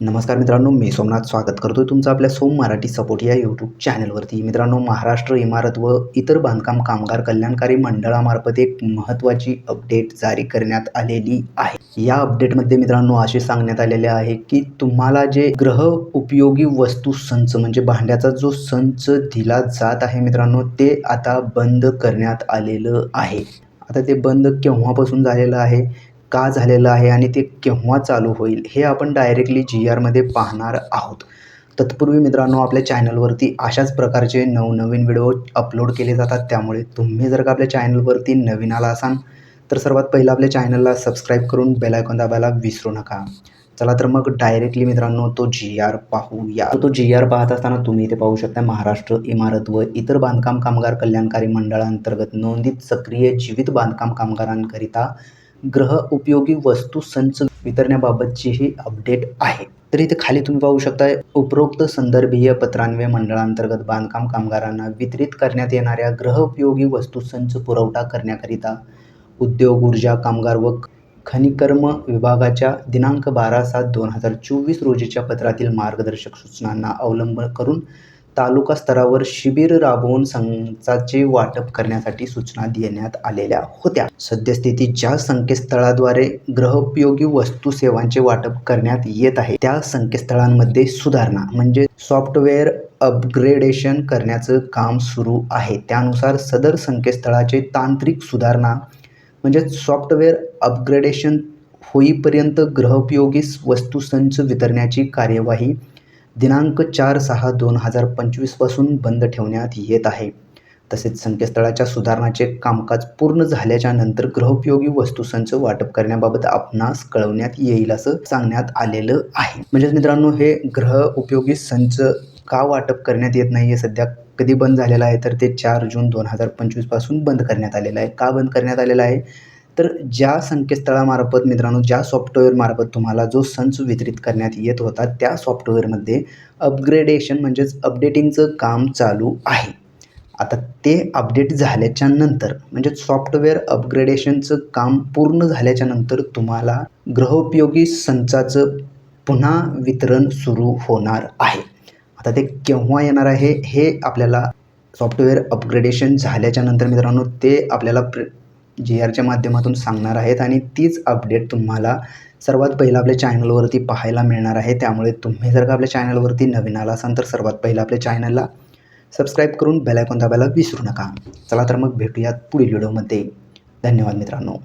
नमस्कार मित्रांनो मी सोमनाथ स्वागत करतो तुमचं आपल्या सोम मराठी सपोर्ट या यूट्यूब चॅनलवरती मित्रांनो महाराष्ट्र इमारत व इतर बांधकाम कामगार कल्याणकारी मंडळामार्फत एक महत्त्वाची अपडेट जारी करण्यात आलेली आहे. या अपडेटमध्ये मित्रांनो असे सांगण्यात आलेले आहे की तुम्हाला जे ग्रह उपयोगी वस्तू संच म्हणजे भांड्याचा जो संच दिला जात आहे मित्रांनो ते आता बंद करण्यात आलेलं आहे. आता ते बंद केव्हापासून झालेलं आहे? का झालेलं आहे आणि ते केव्हा चालू होईल हे आपण डायरेक्टली जी आरमध्ये पाहणार आहोत. तत्पूर्वी मित्रांनो आपल्या चॅनलवरती अशाच प्रकारचे नवनवीन व्हिडिओ अपलोड केले जातात. त्यामुळे तुम्ही जर का आपल्या चॅनलवरती नवीन आला असाल तर सर्वात पहिलं आपल्या चॅनलला सबस्क्राईब करून बेलायकॉन दाबायला विसरू नका. चला तर मग डायरेक्टली मित्रांनो तो जी आर पाहूया. तो जी आर पाहत असताना तुम्ही इथे पाहू शकता महाराष्ट्र इमारत व इतर बांधकाम कामगार कल्याणकारी मंडळांतर्गत नोंदित सक्रिय जीवित बांधकाम कामगारांकरिता ग्रह उपयोगी वस्तू संच वितरण्याबाबतचीही अपडेट आहे. तर इथे खाली तुम्ही पाहू शकता उपरोक्त संदर्भीय पत्रान्वय मंडळांतर्गत बांधकाम कामगारांना वितरित करण्यात येणाऱ्या ग्रह उपयोगी वस्तू संच पुरवठा करण्याकरिता उद्योग ऊर्जा कामगार व खनिकर्म विभागाच्या दिनांक बारा सात दोन हजार चोवीस रोजीच्या पत्रातील मार्गदर्शक सूचनांना अवलंब करून तालुका स्तरावर शिबिर राबवून संचाचे वाटप करण्यासाठी सूचना देण्यात आलेल्या होत्या. सद्यस्थिती ज्या संकेतस्थळाद्वारे ग्रहोपयोगी वस्तू सेवांचे वाटप करण्यात येत आहे त्या संकेतस्थळांमध्ये सुधारणा म्हणजे सॉफ्टवेअर अपग्रेडेशन करण्याचं काम सुरू आहे. त्यानुसार सदर संकेतस्थळाचे तांत्रिक सुधारणा म्हणजे सॉफ्टवेअर अपग्रेडेशन होईपर्यंत ग्रहोपयोगी वस्तू संच वितरण्याची कार्यवाही दिनांक चार सहा दोन हजार पंचवीसपासून बंद ठेवण्यात येत आहे. तसेच संकेतस्थळाच्या सुधारणाचे कामकाज पूर्ण झाल्याच्यानंतर गृहोपयोगी वस्तूसंच वाटप करण्याबाबत आपणास कळवण्यात येईल असं सांगण्यात आलेलं आहे. म्हणजेच मित्रांनो हे ग्रह उपयोगी संच का वाटप करण्यात येत नाही आहे सध्या कधी बंद झालेलं आहे? तर ते चार जून दोन हजार पंचवीसपासून बंद करण्यात आलेलं आहे. का बंद करण्यात आलेलं आहे? तर ज्या संकेतस्थळामार्फत मित्रांनो ज्या सॉफ्टवेअरमार्फत तुम्हाला जो संच वितरित करण्यात येत होता त्या सॉफ्टवेअरमध्ये अपग्रेडेशन म्हणजेच अपडेटिंगचं काम चालू आहे. आता ते अपडेट झाल्याच्यानंतर म्हणजे सॉफ्टवेअर अपग्रेडेशनचं काम पूर्ण झाल्याच्यानंतर तुम्हाला ग्रहोपयोगी संचाचं पुन्हा वितरण सुरू होणार आहे. आता ते केव्हा येणार आहे हे आपल्याला सॉफ्टवेअर अपग्रेडेशन झाल्याच्यानंतर मित्रांनो ते आपल्याला प्र जी आरच्या माध्यमातून सांगणार आहेत आणि तीच अपडेट तुम्हाला सर्वात पहिलं आपल्या चॅनलवरती पाहायला मिळणार आहे. त्यामुळे तुम्ही जर का आपल्या चॅनलवरती नवीन आला असाल तर सर्वात पहिलं आपल्या चॅनलला सबस्क्राईब करून बेलायकॉन दाबायला विसरू नका. चला तर मग भेटूयात पुढील व्हिडिओमध्ये धन्यवाद मित्रांनो.